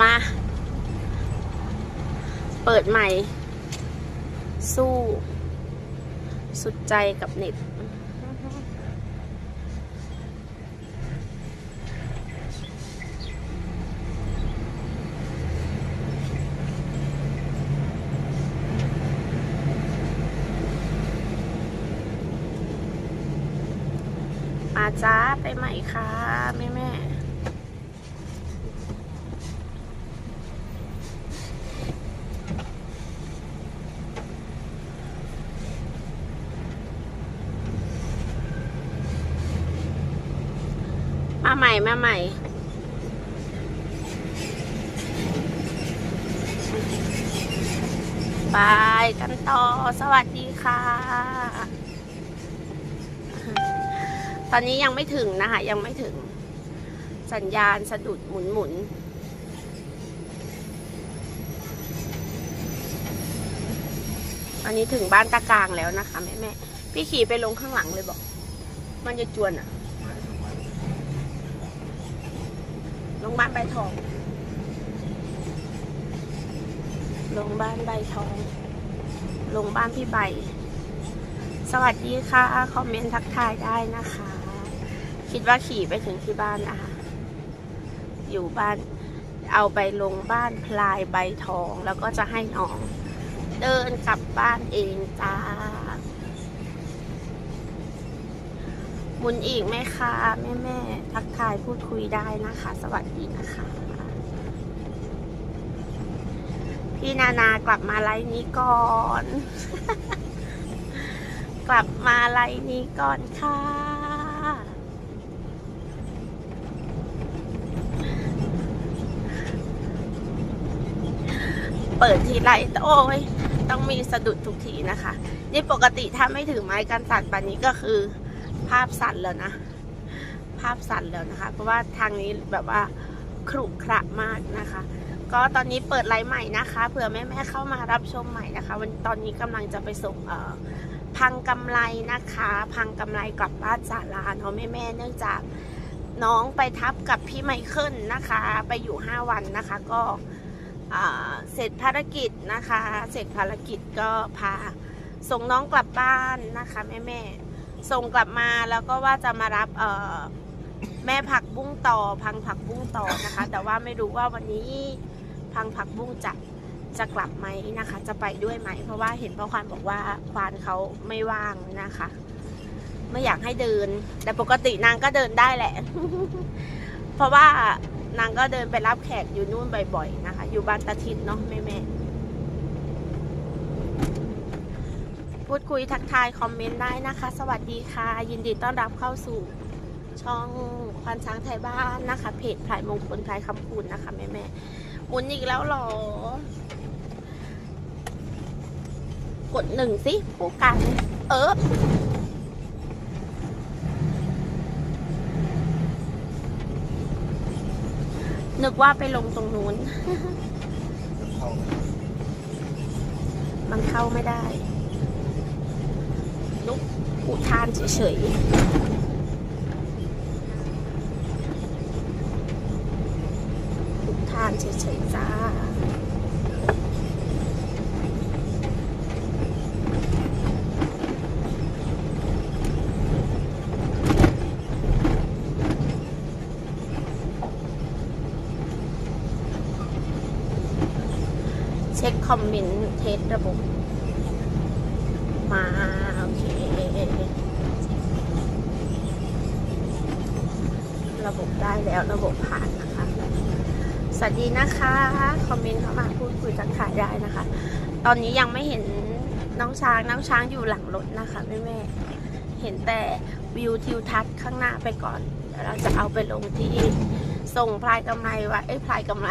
มา เปิดใหม่ สู้ สุดใจกับเน็ตมาจ้าไปใหม่ค่ะ แม่แม่ มาใหม่มาใหม่ ไปกันต่อสวัสดีค่ะ ตอนนี้ยังไม่ถึงนะคะ ยังไม่ถึงสัญญาณสะดุดหมุนหมุนตอนนี้ถึงบ้านตะกลางแล้วนะคะแม่แม่พี่ขี่ไปลงข้างหลังเลยบอก มันจะจวนอะ ลงบ้านใบทองลงบ้านใบทองลงบ้านพี่ใบ สวัสดีค่ะ คอมเมนต์ทักทายได้นะคะ คิดว่าขี่ไปถึงที่บ้านนะคะอยู่บ้านเอาไปลงบ้านพลายใบทอง แล้วก็จะให้น้อง เดินกลับบ้านเองจ้า หมุนอีกไหมคะแม่แม่ทักทายพูดคุยได้นะคะ สวัสดีนะคะ พี่นานากลับมาไลฟ์นี้ก่อน กลับมาไลน์นี้ก่อนค่ะเปิดทีไรโอ้ยต้องมีสะดุดทุกทีนะคะ นี่ปกติถ้าไม่ถือไม้กันสั่นปานนี้ก็คือ ภาพสั่นแล้วนะ ภาพสั่นแล้วนะคะ เพราะว่าทางนี้แบบว่าขรุขระมากนะคะ ก็ตอนนี้เปิดไลฟ์ใหม่นะคะเผื่อแม่ๆเข้ามารับชมใหม่นะคะ วันตอนนี้กำลังจะไปส่งเอ่อพังกำไรนะคะ พังกำไรกลับบ้านสาราเนาะแม่แม่ๆเนื่องจากน้องไปทับกับพี่ไมเคิลนะคะ ไปอยู่ 5 วันนะคะ ก็เสร็จภารกิจนะคะ เสร็จภารกิจก็พาส่งน้องกลับบ้านนะคะแม่แม่ๆ ส่งกลับมาแล้วก็ว่าจะมารับเอแม่ผักบุ้งต่อ พังผักบุ้งต่อนะคะ แต่ว่าไม่รู้ว่าวันนี้พังผักบุ้งจะจะกลับไหมนะคะ จะไปด้วยไหม เพราะว่าเห็นพ่อควานบอกว่าควานเขาไม่ว่างนะคะ ไม่อยากให้เดิน แต่ปกตินางก็เดินได้แหละ เพราะว่านางก็เดินไปรับแขกอยู่นู่นบ่อย ๆ นะคะ อยู่บ้านตาทินเนาะแม่แม่ๆ พูดคุยทักทายคอมเมนต์ได้นะคะ สวัสดีค่ะ ยินดีต้อนรับเข้าสู่ช่องควานช้างไทยบ้านนะคะ เพจพลายมงคลพลายคำพูนนะคะแม่แม่หมุนอีกแล้วหรอ กดหนึ่งสิผู้กัน เออนึกว่าไปลงตรงนู้น มันเข้าไม่ได้ นุกอุทานเฉยๆอุทานเฉยๆจ้าเช็คคอมเมนต์เทสระบบ มา โอเค ระบบได้ แล้วระบบผ่านนะคะสวัสดีนะคะ คอมเมนต์เข้ามาพูดคุยทักทายได้นะคะ ตอนนี้ยังไม่เห็นน้องช้างน้องช้างอยู่หลังรถนะคะแม่แม่เห็นแต่วิวทิวทัศน์ข้างหน้าไปก่อนเราจะเอาไปลงที่ส่งพลายกำไรไว้เอ้ยพลายกำไร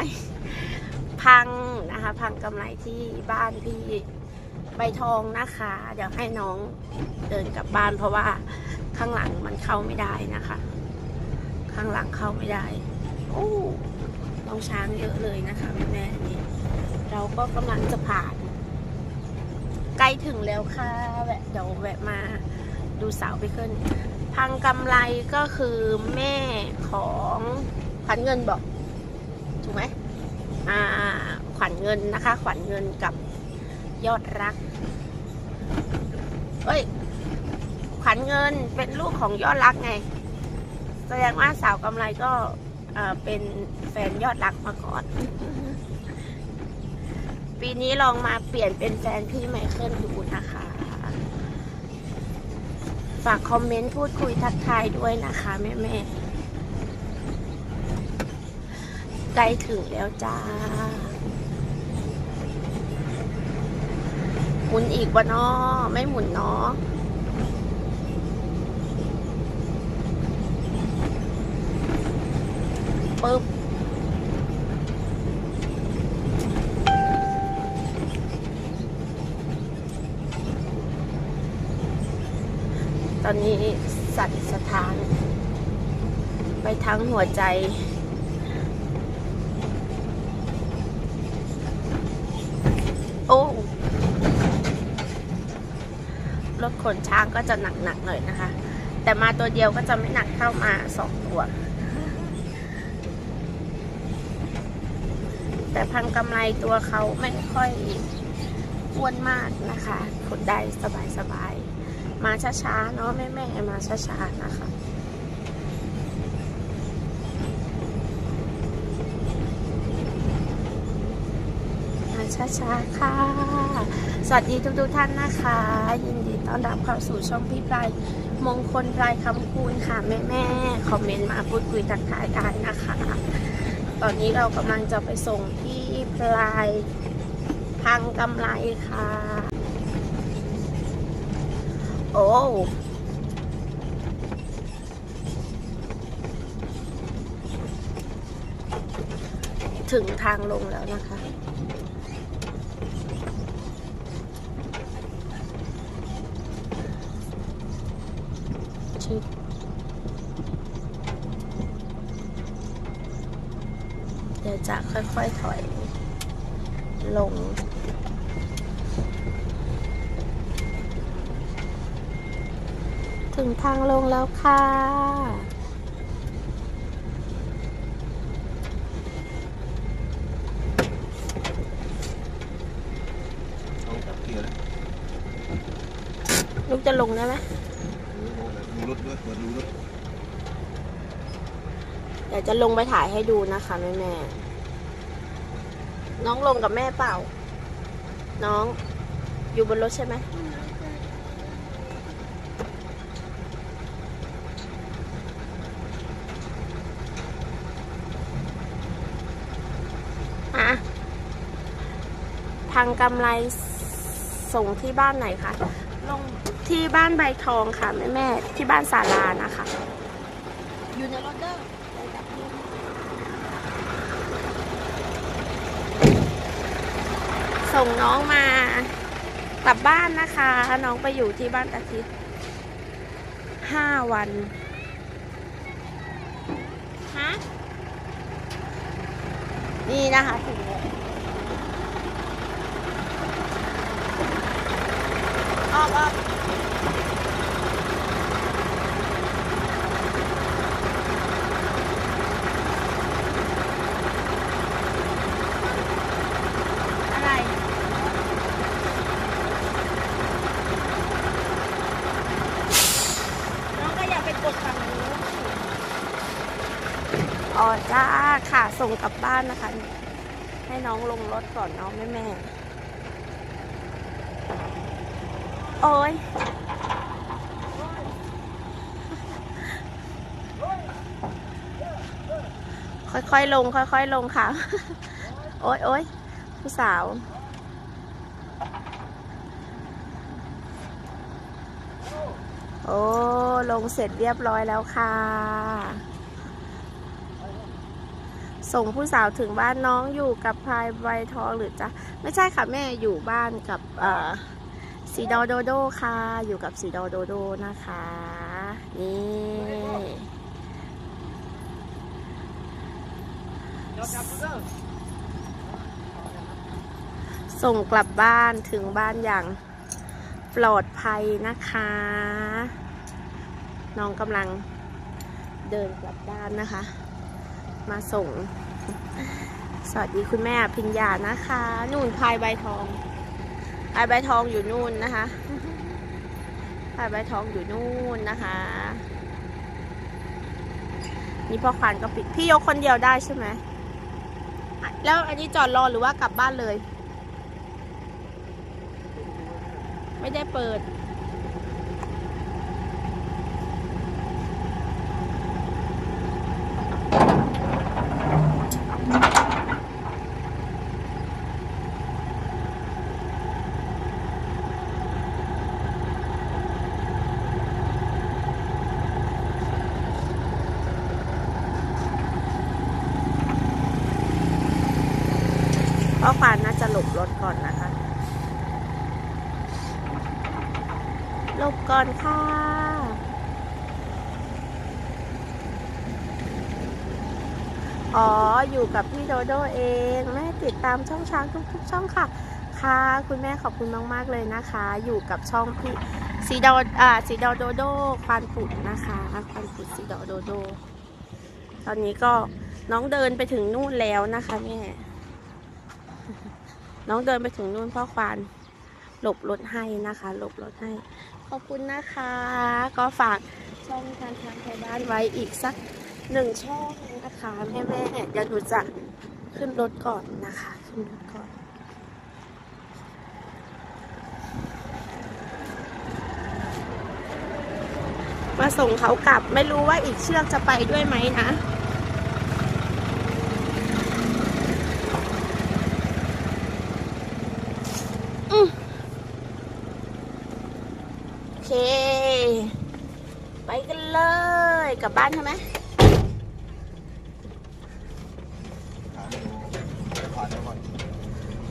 พังนะคะ พังกำไรที่บ้านพี่ใบทองนะคะ เดี๋ยวให้น้องเดินกลับบ้านเพราะว่าข้างหลังมันเข้าไม่ได้นะคะ ข้างหลังเข้าไม่ได้โอ้น้องช้างเยอะเลยนะคะแม่แม่ๆนี่เราก็กำลังจะผ่าน ใกล้ถึงแล้วค่ะแวะเดี๋ยวแวะมาดูเสาไปขึ้น พังกำไรก็คือแม่ของขวัญเงินบอกถูกไหมอ่าขวัญเงินนะคะ ขวัญเงินกับยอดรักเอ้ย ขวัญเงินเป็นลูกของยอดรักไง แสดงว่าสาวกำไรก็เอ่อเป็นแฟนยอดรักมาก่อน ปีนี้ลองมาเปลี่ยนเป็นแฟนพี่ไมเคิลดูนะคะ ฝากคอมเมนต์พูดคุยทักทายด้วยนะคะแม่แม่ๆใกล้ถึงแล้วจ้า หมุนอีกวะเนาะไม่หมุนเนาะ ปึ๊บตอนนี้สั่นสถาน ไปทั้งหัวใจ โอ้ รถขนช้างก็จะหนักๆหน่อยนะคะ แต่มาตัวเดียวก็จะไม่หนักเท่ามาสองตัว แต่พันกำไรตัวเขาไม่ค่อยอ้วนมากนะคะขนได้สบายๆ มาช้าๆ เนาะแม่แม่ๆมาช้าๆ นะคะมาช้าๆ ค่ะ สวัสดีทุกๆ ท่านนะคะ ยินดีต้อนรับเข้าสู่ช่องพี่ปลายมงคลปลายคำคูณค่ะ แม่แม่ๆคอมเมนต์มาพูดคุยทักทายกันนะคะ ตอนนี้เรากำลังจะไปส่งที่ปลายพังกำไรค่ะ โอ้ถึงทางลงแล้วนะคะ ชิดเดี๋ยว จะค่อยๆถอยลง ถึงทางลงแล้วค่ะต้องจับเกียร์เลยลูกจะลงได้ไหมดูรถด้วยเปิดดูรถเดี๋ยวจะลงไปถ่ายให้ดูนะคะแม่แม่ๆ น้องลงกับแม่เปล่า น้องอยู่บนรถใช่ไหมอะทางกำไรส่งที่บ้านไหนคะ ลงที่บ้านใบทองค่ะ แม่แม่ๆที่บ้านสารานะคะ อยู่ในรถเด้อ ส่งน้องมากลับบ้านนะคะ น้องไปอยู่ที่บ้านอาทิตย์ห้าวันฮะนี่นะคะถึงแล้วออกออกอะไร น้องก็อย่าไปกดฝั่งนู้นอ๋อจ้าค่ะ ส่งกลับบ้านนะคะ ให้น้องลงรถก่อนน้องแม่แม่โอ้ยค่อยๆลง ค่อยๆลงค่ะ โอ๊ยโอ๊ยผู้สาว โอ้ ลงเสร็จเรียบร้อยแล้วค่ะ ส่งผู้สาวถึงบ้านน้องอยู่กับพายใบทองหรือจะไม่ใช่ค่ะแม่อยู่บ้านกับอ่อสีดอโดโดค่ะ อยู่กับสีดอโดโดนะคะ นี่ส่งกลับบ้านถึงบ้านอย่างปลอดภัยนะคะ น้องกำลังเดินกลับบ้านนะคะ มาส่ง สวัสดีคุณแม่อภิญญานะคะ นู่นพายใบทองพายใบทองอยู่นู่นนะคะพายใบทองอยู่นู่นนะคะ นี่พ่อควานก็ปิดพี่ยกคนเดียวได้ใช่ไหมแล้วอันนี้จอดรอหรือว่ากลับบ้านเลย ไม่ได้เปิด พ่อควานน่าจะหลบรถก่อนนะคะ หลบก่อนค่ะ อ๋อ อยู่กับพี่โดโดเอง แม่ติดตามช่องช้างทุก ๆ ช่องค่ะ ค่ะ คุณแม่ขอบคุณมากๆเลยนะคะ อยู่กับช่องพี่สีดออ่าสีดอโดโดควานปุดนะคะควานปุดสีดอโดโด ตอนนี้ก็น้องเดินไปถึงนู่นแล้วนะคะแม่ น้องเดินไปถึงนู่นเพ่อควานหลบรถให้นะคะ หลบรถให้ อบคุณนะคะ ก็ฝากช่องทางทางไทยบ้านไว้อีกสักหนึ่งช่องนะคะแม่แม่เดี๋ยวหนูจะขึ้นรถก่อนนะคะ ขึ้นรถก่อนมาส่งเขากลับไม่รู้ว่าอีกเชือกจะไปด้วยไหมนะ โอเค ไปกันเลย กลับบ้านใช่ไหม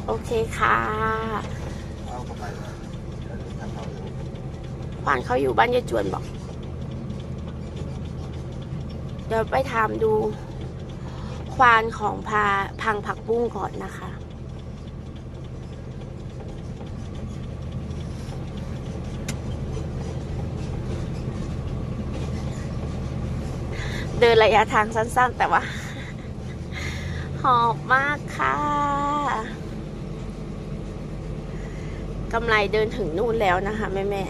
โอเคค่ะเอาเข้าไปเลยเดี๋ยวาดูขวานเขาอยู่บ้านยายจวนบอก เดี๋ยวไปถามดูควานของพาพังผักบุ้งก่อนนะคะ เดินระยะทางสั้นๆ แต่ว่า หอบมากค่ะกำไรเดินถึงนู่นแล้วนะคะแม่แม่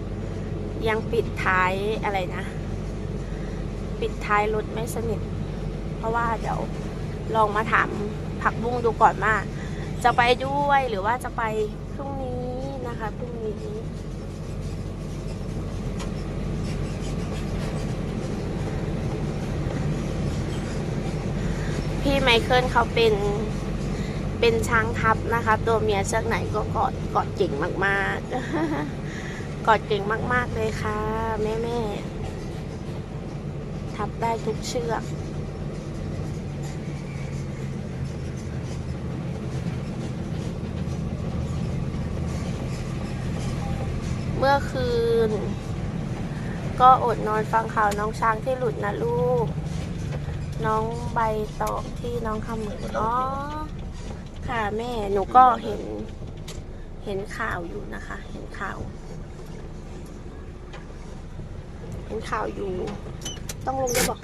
ๆยังปิดท้ายอะไรนะ ปิดท้ายรถไม่สนิท เพราะว่าเดี๋ยวลองมาถามผักบุ้งดูก่อนว่าจะไปด้วยหรือว่าจะไปพรุ่งนี้นะคะพรุ่งนี้ พี่ไมเคิลเขาเป็นเป็นช้างทัพนะคะ ตัวเมียเชือกไหนก็กอดกอดเก่งมากๆ กอดเก่งมากๆเลยค่ะ แม่แม่ทับได้ทุกเชือกเมื่อคืน ก็อดนอนฟังข่าวน้องช้างที่หลุดนะลูก น้องใบตองที่น้องคำเหมือนอ๋อค่ะแม่หนูก็เห็น เห็นข่าวอยู่นะคะ เห็นข่าวเห็นข่าวอยู่ ต้องลงด้วยบอก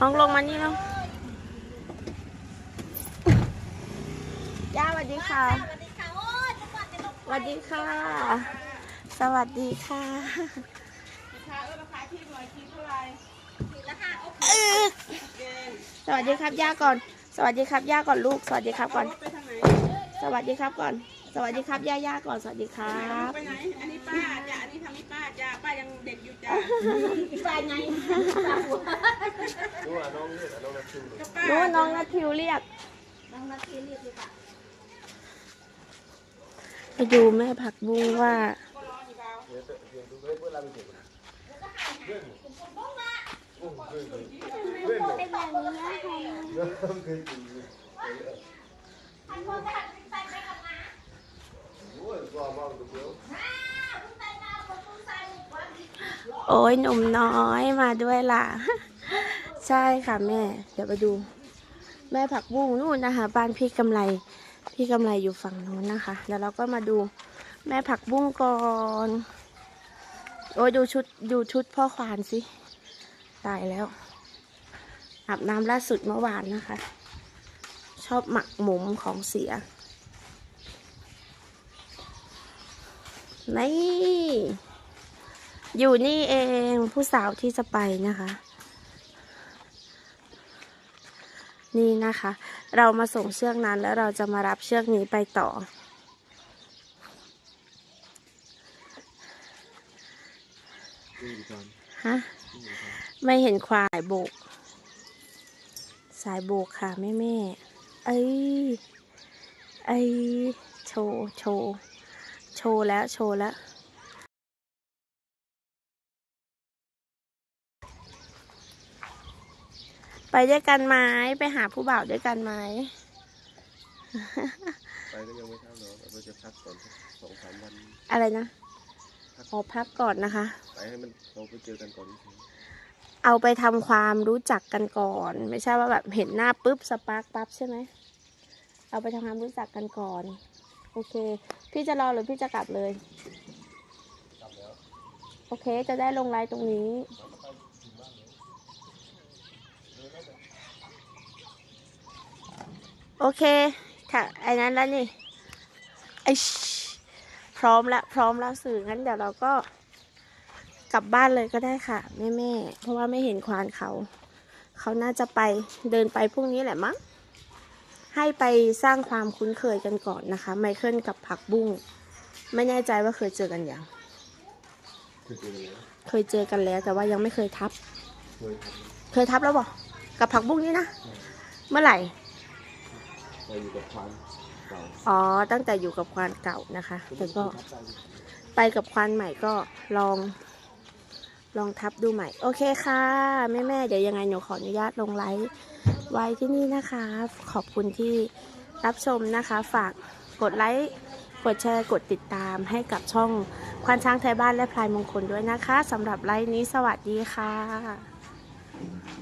น้องลงมานี่แล้วย่าสวัสดีค่ะสวัสดีค่ะ สวัสดีค่ะเออสวัสดีครับย่าก่อน สวัสดีครับย่าก่อนลูก สวัสดีครับก่อน สวัสดีครับก่อน สวัสดีครับย่าย่าก่อน สวัสดีครับไปไหน อันนี้ป้าจ้ะอันนี้ทำให้ป้าจ้ะป้ายังเด็กอยู่จ้ะป้าไงดูว่าน้องเนี่ยน้องนักชื่อกับป้านู้นน้องนัททิวเรียกไปดูแม่ผักบุ้งว่า โอ้ยหนุ่มน้อยมาด้วยล่ะ ใช่ค่ะแม่ เดี๋ยวไปดู แม่ผักบุ้งนู่นนะคะ บ้านพี่กำไรพี่กำไรอยู่ฝั่งนู้นนะคะ แล้วเราก็มาดูแม่ผักบุ้งก่อน โอ้ยดูชุดดูชุดพ่อควานสิ ตายแล้ว อาบน้ำล่าสุดเมื่อวานนะคะ ชอบหมักหมมของเสีย นี่ อยู่นี่เองผู้สาวที่จะไปนะคะนี่นะคะ เรามาส่งเชือกนั้นแล้วเราจะมารับเชือกนี้ไปต่อ นี่ก่อน ฮะนี่ก่อนไม่เห็นควายโบก สายโบกค่ะแม่แม่ๆเอ้ยเอ้ยโชว์โชว์โชว์แล้วโชว์แล้วไปด้วยกันไหมไปหาผู้บ่าวด้วยกันไหมไปก็ยังไม่เท่าหรอกเราจะพักก่อนสองสามวัน อะไรนะ ขอพักก่อนนะคะ ไปให้มันเราไปเจอกันก่อนเฉยเอาไปทำความรู้จักกันก่อน ไม่ใช่ว่าแบบเห็นหน้าปุ๊บสปาร์กปั๊บใช่ไหมเอาไปทำความรู้จักกันก่อน โอเค พี่จะรอหรือพี่จะกลับเลยกลับแล้วโอเค จะได้ลงไลน์ตรงนี้ โอเคค่ะไอ้นั้นแล้วนี่ไอช พร้อมละพร้อมแล้วสื่องั้นเดี๋ยวเราก็กลับบ้านเลยก็ได้ค่ะแม่แม่เพราะว่าไม่เห็นควานเขา เขาน่าจะไปเดินไปพรุ่งนี้แหละมั้งให้ไปสร้างความคุ้นเคยกันก่อนนะคะ ไมเคิลกับผักบุ้งไม่แน่ใจว่าเคยเจอกันยังคือเจอกันแล้วเคยเจอกันแล้วแต่ว่ายังไม่เคยทับ เคยทับแล้วบอกกับผักบุ้งนี่นะ เมื่อไหร่ไปอยู่กับควาน เก่าอ๋อ ตั้งแต่อยู่กับควานเก่านะคะ แต่ก็ทับใจไปกับควานใหม่ก็ลอง ลองทับดูใหม่ โอเคค่ะ แม่แม่ๆเดี๋ยวยังไงหนูขออนุญาตลงไลฟ์ไว้ที่นี่นะคะ ขอบคุณที่รับชมนะคะ ฝากกดไลค์กดแชร์กดติดตามให้กับช่องควานช้างไทยบ้านและพลายมงคลด้วยนะคะสำหรับไลฟ์นี้สวัสดีค่ะ